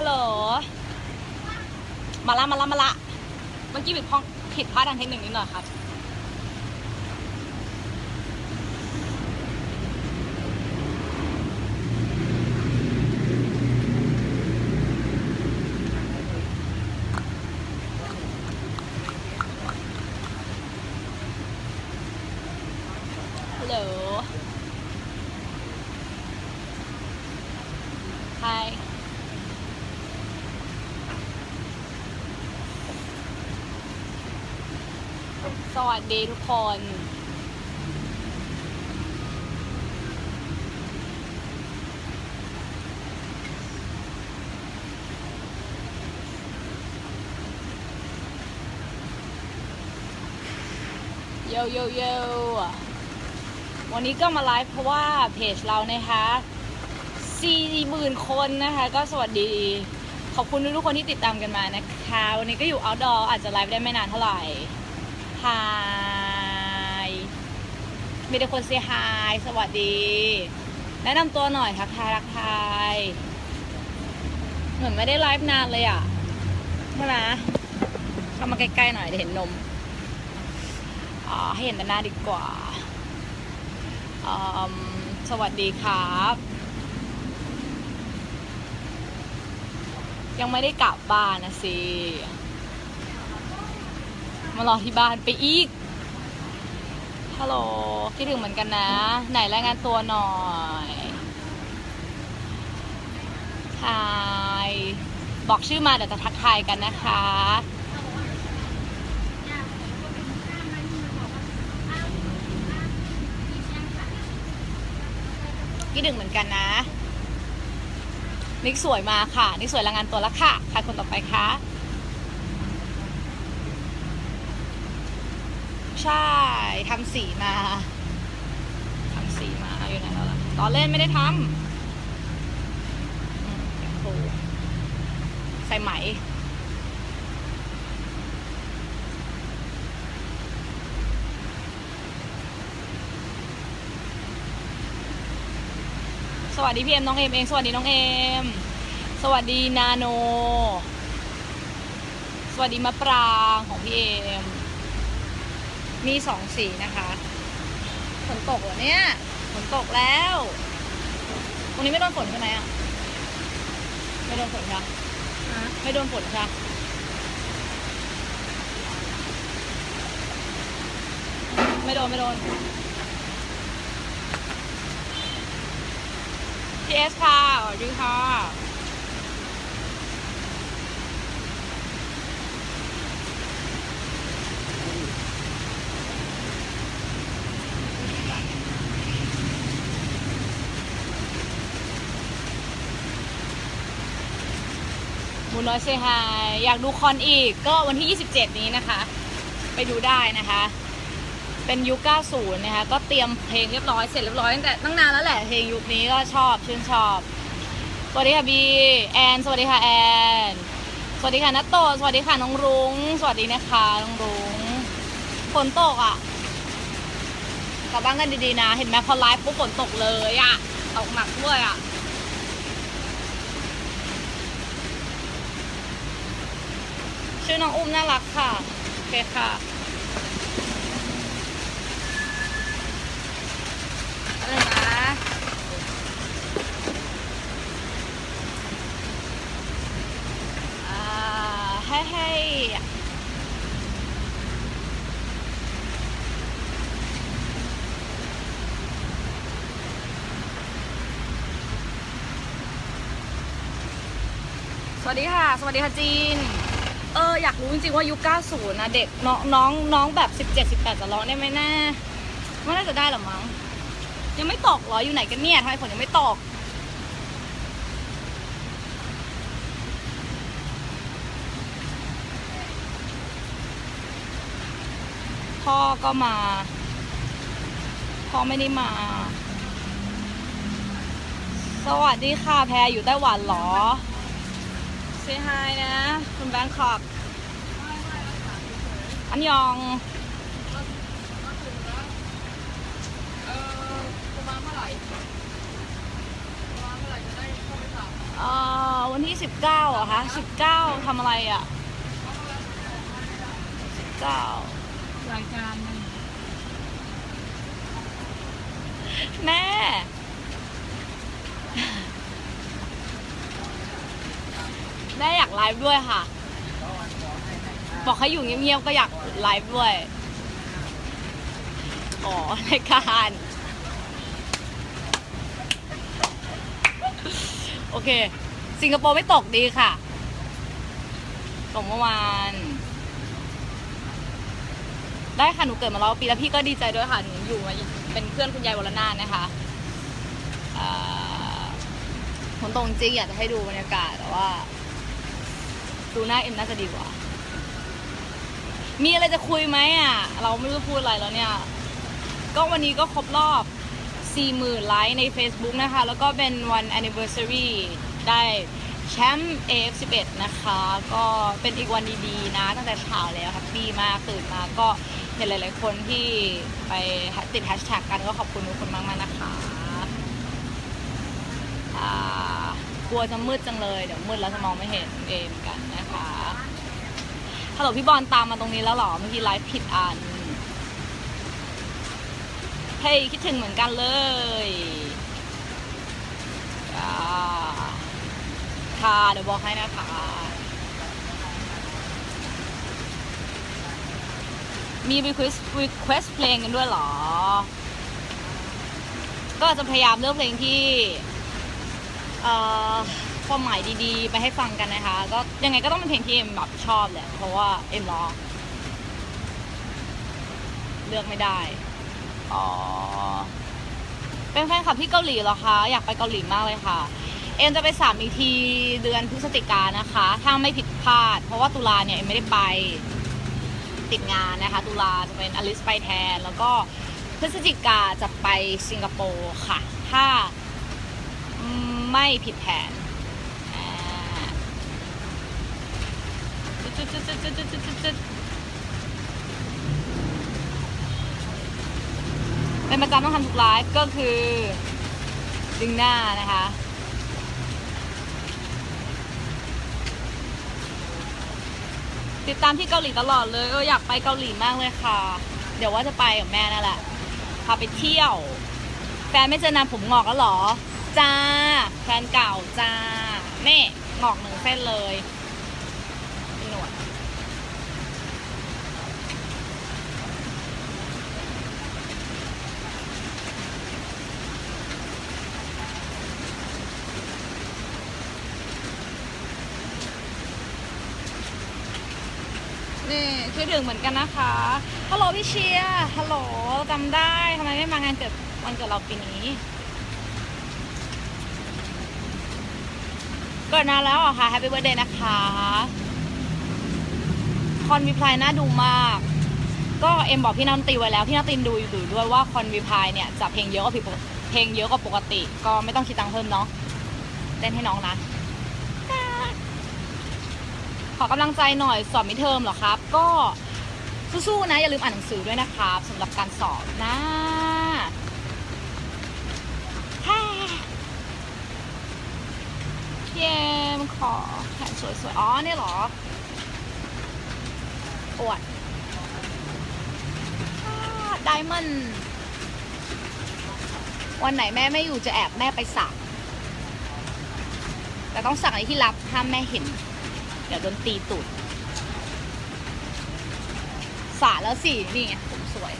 ฮัลโหล มาละมาละมาละเมื่อกี้ผิดพลาดผิดพลาดทางเทคนิคนิดหน่อยครับฮัลโหล Hi สวัสดีทุกคน โยโยโยวันนี้ก็มาไลฟ์เพราะว่าเพจเรานะคะสี่หมื่นคนนะคะ ก็สวัสดี ขอบคุณทุกคนที่ติดตามกันมานะคะ วันนี้ก็อยู่ outdoor อาจจะไลฟ์ได้ไม่นานเท่าไหร่ Hi มีแต่คนเซฮายสวัสดี แนะนำตัวหน่อยทักทายทักทายเหมือนไม่ได้ไลฟ์นานเลยอะใช่ไหมเข้ามาใกล้ๆหน่อยเดี๋ยวเห็นนมอ่าให้เห็นด้านหน้าดีกว่าสวัสดีครับ ยังไม่ได้กลับบ้านนะสิ มารอที่บ้านไปอีก ฮัลโหลคิดถึงเหมือนกันนะ ไหนรายงานตัวหน่อยทายบอกชื่อมาเดี๋ยวจะทักทายกันนะคะคิดถึงเหมือนกันนะ นิกสวยมาค่ะ นิกสวยรายงานตัวแล้วค่ะ ใครคนต่อไปคะ ใช่ทำสีมาทำสีมาอยู่ไหนแล้วล่ะตอนเล่นไม่ได้ทำถูกใส่ไหมสวัสดีพี่เอ็มน้องเอ็มเองสวัสดีน้องเอ็มสวัสดีนาโน สวัสดีมะปรางของพี่เอ็ม มีสองสีนะคะฝนตกเหรอเนี่ยฝนตกแล้วตรงนี้ไม่โดนฝนใช่ไหมอะไม่โดนฝนค่ะไม่โดนฝนค่ะไม่โดนไม่โดนพีเอสค่ะสวัสดีค่ะ มูน้อยเซฮายอยากดูคอนอีกก็วันที่ 27 นี้นะคะ ไปดูได้นะคะ เป็นยุค 90 นะคะ ก็เตรียมเพลงเรียบร้อยเสร็จเรียบร้อยตั้งแต่ตั้งนานแล้วแหละ เพลงยุคนี้ก็ชอบชื่นชอบ สวัสดีค่ะบีแอนสวัสดีค่ะแอนสวัสดีค่ะนัตโต สวัสดีค่ะน้องรุง้ง สวัสดีนะคะน้องรุง้งฝนตกอะกลับบ้านกันดีๆนะ เห็นไหมพอไลฟ์ปุ๊บฝนตกเลยอะตกหนักด้วยอะ ชื่อน้องอุ้มน่ารักค่ะ โอเคค่ะ อะไรนะอ่าให้ให้สวัสดีค่ะ สวัสดีค่ะจีน เอออยากรู้จริงๆว่ายุค 90 นะเด็กน้องน้องน้องแบบ 17 18 จะร้องได้ไหมแน่ไม่น่าจะได้หรอมั้ง ยังไม่ตกเหรออยู่ไหนกันเนี่ยทำไมฝนยังไม่ตกพ่อก็มา พ่อไม่ได้มา สวัสดีค่ะแพรอยู่ไต้หวันเหรอ ซฮายนะ คุณแบงคอกอันยองเออประมาณเมื่อวันที่สิบเก้าอะคะสิบเก้าทำอะไรอะสิบเก้ารายการหนึงแม่ แม่อยากไลฟ์ด้วยค่ะ บอกให้อยู่เงียบๆก็อยากไลฟ์ด้วย อ๋อรายการ โอเค สิงคโปร์ไม่ตกดีค่ะ ตกเมื่อวาน ได้ค่ะ หนูเกิดมาแล้วปีแล้วพี่ก็ดีใจด้วยค่ะ หนูอยู่มาเป็นเพื่อนคุณยายวรนาถนะคะอ่าฝนตกจริงอยากจะให้ดูบรรยากาศแต่ว่า ดูหน้าเอ็มน่าจะดีกว่า มีอะไรจะคุยไหมอะ เราไม่รู้จะพูดอะไรแล้วเนี่ย ก็วันนี้ก็ครบรอบ 40,000ไลค์ใน Facebook นะคะ แล้วก็เป็นวัน anniversary ได้แชมป์ AF11 นะคะ ก็เป็นอีกวันดีๆนะ ตั้งแต่เช้าแล้วครับปีมากตื่นมาก็เห็นหลายๆคนที่ไปติดแฮชแท็กกันก็ขอบคุณทุกคนมากๆนะคะอ่า กลัวจะมืดจังเลย เดี๋ยวมืดแล้วจะมองไม่เห็นเองกันนะคะฮัลโหลพี่บอลตามมาตรงนี้แล้วหรอเมื่อกี้ไลฟ์ผิดอันเฮ้ยคิดถึงเหมือนกันเลยค่ะเดี๋ยวบอกให้นะคะมี request request เพลงกันด้วยหรอ ก็จะพยายามเลือกเพลงที่ ความหมายดีๆ ไปให้ฟังกันนะคะ ก็ยังไงก็ต้องเป็นเพลงที่เอ็มแบบชอบแหละ เพราะว่าเอ็มร้องเลือกไม่ได้ อ๋อ เป็นแฟนคลับที่เกาหลีเหรอคะ อยากไปเกาหลีมากเลยค่ะ เอ็มจะไปสามอีกทีเดือนพฤศจิกานนะคะ ถ้าไม่ผิดพลาด เพราะว่าตุลาเนี่ยเอ็มไม่ได้ไปติดงานนะคะ ตุลาจะเป็นอลิสไปแทน แล้วก็พฤศจิกาจะไปสิงคโปร์ค่ะ ถ้า ไม่ผิดแผนเป็นประจำต้องทำทุกไลฟ์ก็คือ ดึงหน้านะคะ ติดตามที่เกาหลีตลอดเลยเอออยากไปเกาหลีมากเลยค่ะ เดี๋ยวว่าจะไปกับแม่นั่นแหละพาไปเที่ยว แฟนไม่เจอนานผมงอกแล้วหรอ จ้าแฟนเก่าจ้านี่งอกหนึ่งเส้นเลยหนวดนี่ช่วยถึงเหมือนกันนะคะ ฮัลโหลพี่เชียร์ ฮัลโหลจำได้ทำไมไม่มางานเกิดวันเกิดเราปีนี้ เกิดนานแล้วเหรอะค่ะแฮปปี้เบ t ร์ a เดย์นะคะ คอนวีพายน่าดูมาก ก็เอ็มบอกพี่นันตีไว้แล้ว พี่นันตีดูอยู่ด้วยว่าคอนวีพายเนี่ยจะเพลงเยอะกว่าผิดเพลงเยอะกว่าปกติ ก็ไม่ต้องคิดตังค์เพิ่มเนาะเต้นให้น้องนะ ขอกำลังใจหน่อยสอบมิเทอมเหรอครับ ก็สู้ๆนะ อย่าลืมอ่านหนังสือด้วยนะครับสำหรับการสอบนะแฮ่ เยมขอแขนสวยๆ อ๋อเนี่ยหรอ อวดไดมอนด์วันไหนแม่ไม่อยู่จะแอบแม่ไปสัก แต่ต้องสักอะไรที่ลับห้ามแม่เห็น เดี๋ยวโดนตีตูดสาแล้วสินี่ไงผมสวย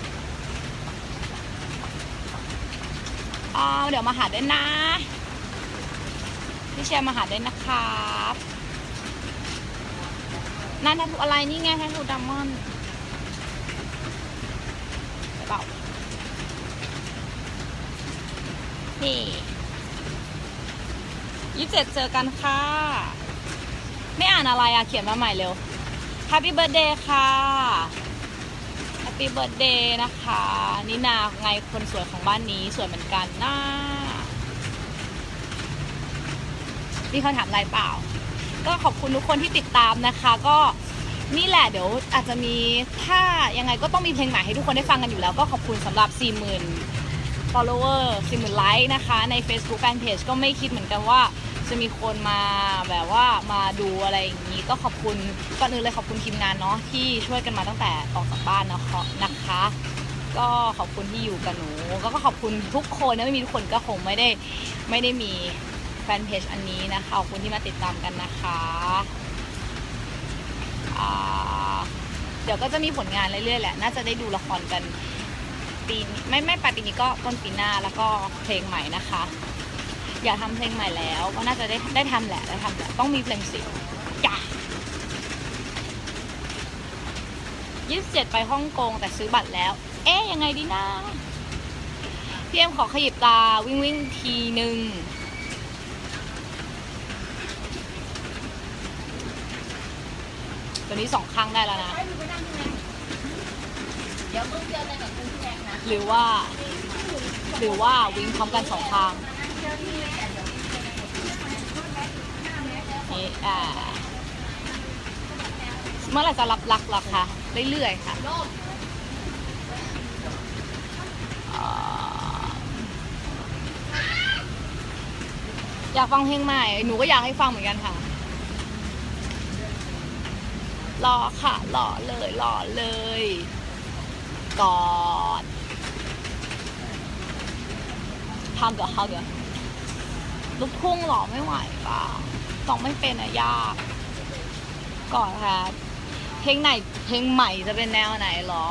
อ้าวเดี๋ยวมาหาด้วยนะ พี่เชียร์มาหาด้วยนะครับนั่นแททูอะไรนี่ไงแททูดัมมอนเปล่านี่ยี่สิบเจ็ดเจอกันค่ะ ไม่อ่านอะไรอะเขียนมาใหม่เร็ว Happy Birthday ค่ะ Happy Birthday นะคะนี่นาไงคนสวยของบ้านนี้สวยเหมือนกันนะ มีคำถามอะไรเปล่า ก็ขอบคุณทุกคนที่ติดตามนะคะ ก็นี่แหละเดี๋ยวอาจจะมีถ้ายังไงก็ต้องมีเพลงใหม่ให้ทุกคนได้ฟังกันอยู่แล้ว ก็ขอบคุณสำหรับ 40,000 follower สี่หมื่นไลค์นะคะ ใน Facebook Fanpage ก็ไม่คิดเหมือนกันว่าจะมีคนมาแบบว่ามาดูอะไรอย่างนี้ ก็ขอบคุณก่อนอื่นเลยขอบคุณทีมงานเนาะที่ช่วยกันมาตั้งแต่ออกจากบ้านนะคะนะคะ ก็ขอบคุณที่อยู่กับหนูก็ขอบคุณทุกคนนะไม่มีทุกคนก็คงไม่ได้ไม่ได้มี ฟนเพจอันนี้นะคะขอบคุณที่มาติดตามกันนะคะเดี๋ยวก็จะมีผลงานเรื่อยๆแหละ น่าจะได้ดูละครกันปีนไม่ไม่ปลายปีนี้ก็ต้นปีหน้าแล้วก็เพลงใหม่นะคะ อยากทำเพลงใหม่แล้ว ก็น่าจะได้ได้ทำแหละได้ทำแหละต้องมีเพลงสียงจ้ะยี่สิบเจ็ดไปฮ่องกงแต่ซื้อบัตรแล้ว เอ๊ยยังไงดีนะพี่เอ็มขอขยิบตาวิ่งวิ่งทีหนึ่ง ตัวนี้สองข้างได้แล้วนะ เดี๋ยวมึงเจอกันกับคุณแม่นะหรือว่า หรือว่าวิ่งพร้อมกันสองข้างนี่อ่าเมื่อไหร่จะรับรักล่ะคะเรื่อยๆค่ะอ่าอยากฟังเพลงใหม่ หนูก็อยากให้ฟังเหมือนกันค่ะ รอค่ะรอเลยรอเลยกอดฮักเกอร์ฮักเกอร์ลูกทุ่งหรอไม่ไหวป่ะต้องไม่เป็นอะยาก ก่อนค่ะเพลงไหนเพลงใหม่จะเป็นแนวไหนหรอ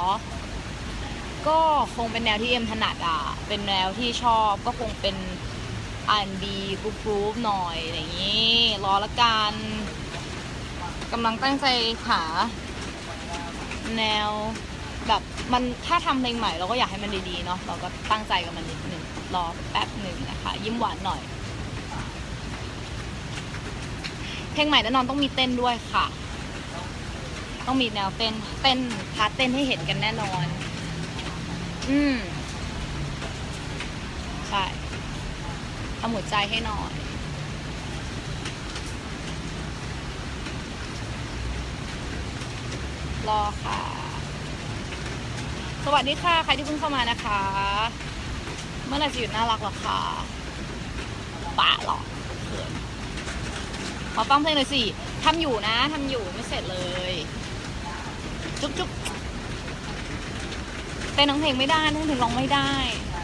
ก็คงเป็นแนวที่เอ็มถนัดอะ เป็นแนวที่ชอบก็คงเป็น R&B กรุ๊ปกรุ๊ปหน่อยอะไรอย่างนี้ รอละกัน กำลังตั้งใจหาแนวแบบมันถ้าทำเพลงใหม่เราก็อยากให้มันดีๆเนาะเราก็ตั้งใจกับมันนิดหนึ่งรอแป๊บหนึ่งนะคะ ยิ้มหวานหน่อย เพลงใหม่แน่นอนต้องมีเต้นด้วยค่ะ ต้องมีแนวเต้นเต้นพาร์ทเต้นให้เห็นกันแน่นอน อืมใช่ทำหัวใจให้หน่อย รอค่ะ สวัสดีค่ะ ใครที่เพิ่งเข้ามานะคะ เมื่อไหร่จะหยุดน่ารักหรอคะป่าหรอเขินขอฟังเพลงหน่อยสิทำอยู่นะทำอยู่ไม่เสร็จเลย จุ๊บจุ๊บเต้นน้องเพลงไม่ได้น้องเพลงร้องไม่ได้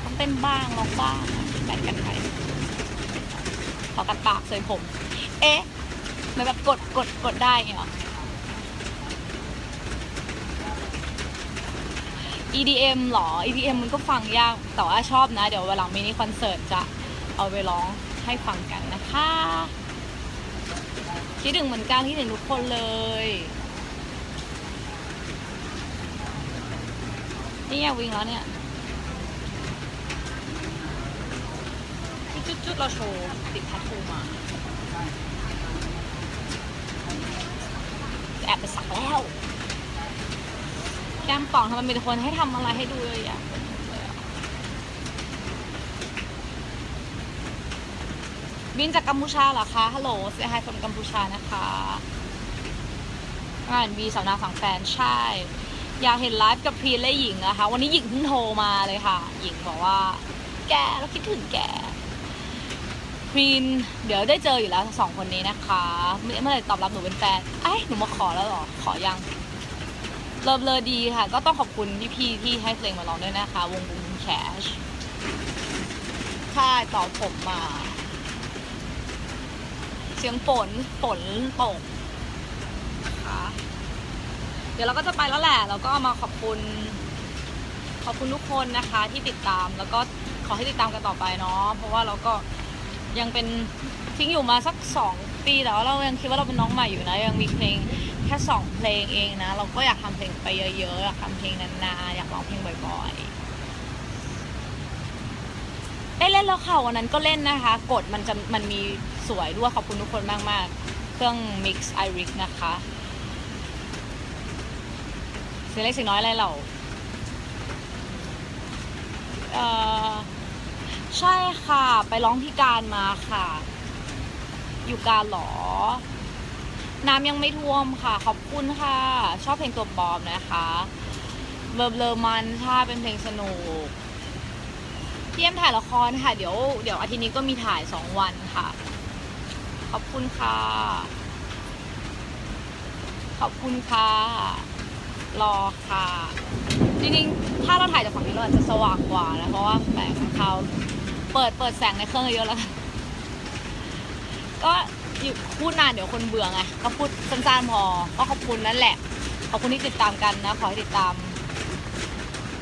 ต้องเต้นบ้างร้องบ้างแบ่งกันไปขอกัดปากเสยผม เอ๊ะมันแบบกดกดกดได้ไงเหรอ EDM หรอ EDM มันก็ฟังยาก แต่ว่าชอบนะ เดี๋ยวเวลามินิคอนเสิร์ตจะเอาไปร้องให้ฟังกันนะคะ คิดถึงเหมือนกันคิดถึงทุกคนเลย นี่ไงวิ่งแล้วเนี่ยจุดๆเราโชว์ติดทัตทูมาแอบไปสักแล้ว แก้มป่องทำไมมีแต่คนให้ทำอะไรให้ดูเลยอะบินจากกัมพูชาเหรอคะ ฮัลโหลเซฮาย from กัมพูชานะคะงานวีสาวนาฝั่งแฟนใช่ อยากเห็นไลฟ์กับพีและหญิงนะคะ วันนี้หญิงเพิ่งโทรมาเลยค่ะ หญิงบอกว่า แกเราคิดถึงแกพีนเดี๋ยวได้เจออยู่แล้วสองคนนี้นะคะ เมื่อเมื่อไหร่ตอบรับหนูเป็นแฟนไอ้หนูมาขอแล้วหรอ ขอยัง เลิฟเลยดีค่ะ ก็ต้องขอบคุณพี่ๆที่ให้เพลงมาร้องด้วยนะคะ วงบุญแคชค่ายต่อผมมา เสียงฝนฝนตกนะคะเดี๋ยวเราก็จะไปแล้วแหละ แล้วก็มาขอบคุณ ขอบคุณทุกคนนะคะที่ติดตาม แล้วก็ขอให้ติดตามกันต่อไปเนาะ เพราะว่าเราก็ยังเป็นทิ้งอยู่มาสักสองปีแต่ว่าเรายังคิดว่าเราเป็นน้องใหม่อยู่นะ ยังมีเพลง ค่สองเพลงเองนะ เราก็อยากทำเพลงไปเยอะๆอยากทำเพลงนานๆอยากร้องเพลงบ่อยๆได้เล่นแล้วค่ะวันนั้นก็เล่นนะคะ กดมันจะมันมีสวยด้วยขอบคุณทุกคนมากๆ เครื่อง Mix Iris นะคะเสียงเล็กเสียงน้อยอะไรเราเออใช่ค่ะ ไปร้องที่การมาค่ะ อยู่การหรอ น้ำยังไม่ท่วมค่ะ ขอบคุณค่ะ ชอบเพลงตัวปลอมนะคะเบิร์เบลอมันใช่เป็นเพลงสนุกพี่เอ็มถ่ายละครค่ะ เดี๋ยวเดี๋ยวอาทิตย์นี้ก็มีถ่ายสองวันค่ะ ขอบคุณค่ะ ขอบคุณค่ะ รอค่ะ จริงๆ ถ้าเราถ่ายจากฝั่งนี้เราอาจจะสว่างกว่านะ เพราะว่าแสงเขาเปิดเปิดแสงในเครื่องเยอะแล้ว ก็ อยู่พูดนานเดี๋ยวคนเบื่อไงก็พูดสั้นๆพอก็ขอบคุณนั่นแหละ ขอบคุณที่ติดตามกันนะ ขอให้ติดตาม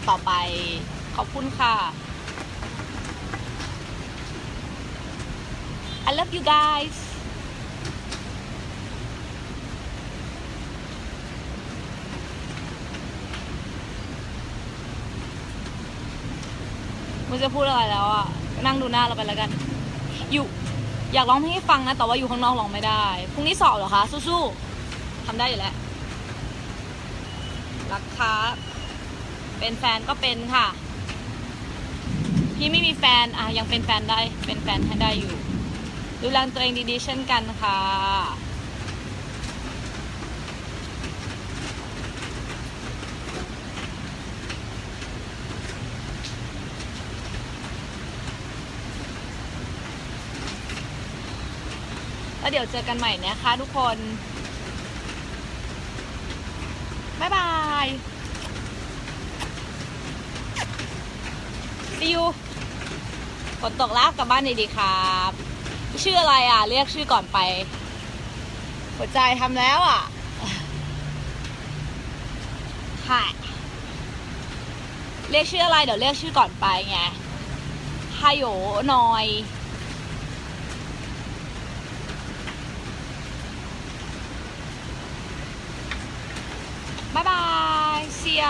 ต่อไป ขอบคุณค่ะ I love you guys ม่รู้จะพูดอะไรแล้วอะ นั่งดูหน้าเราไปแล้วกัน อยู่ อยากร้องเพลงให้ฟังนะ แต่ว่าอยู่ข้างนอกร้องไม่ได้ พรุ่งนี้สอบเหรอคะ สู้ๆทำได้อยู่แล้วรักครับเป็นแฟนก็เป็นค่ะ พี่ไม่มีแฟนอะยังเป็นแฟนได้ เป็นแฟนให้ได้อยู่ ดูแลตัวเองดีๆ เช่นกันค่ะ แล้วเดี๋ยวเจอกันใหม่นะคะทุกคน บ๊ายบาย see you ฝนตกแล้วกลับบ้านดีๆครับ ชื่ออะไรอะ เรียกชื่อก่อนไป หัวใจทำแล้วอะ ค่ะ เรียกชื่ออะไรเดี๋ยวเรียกชื่อก่อนไปไงฮายโยนอย บ๊ายบายเซีย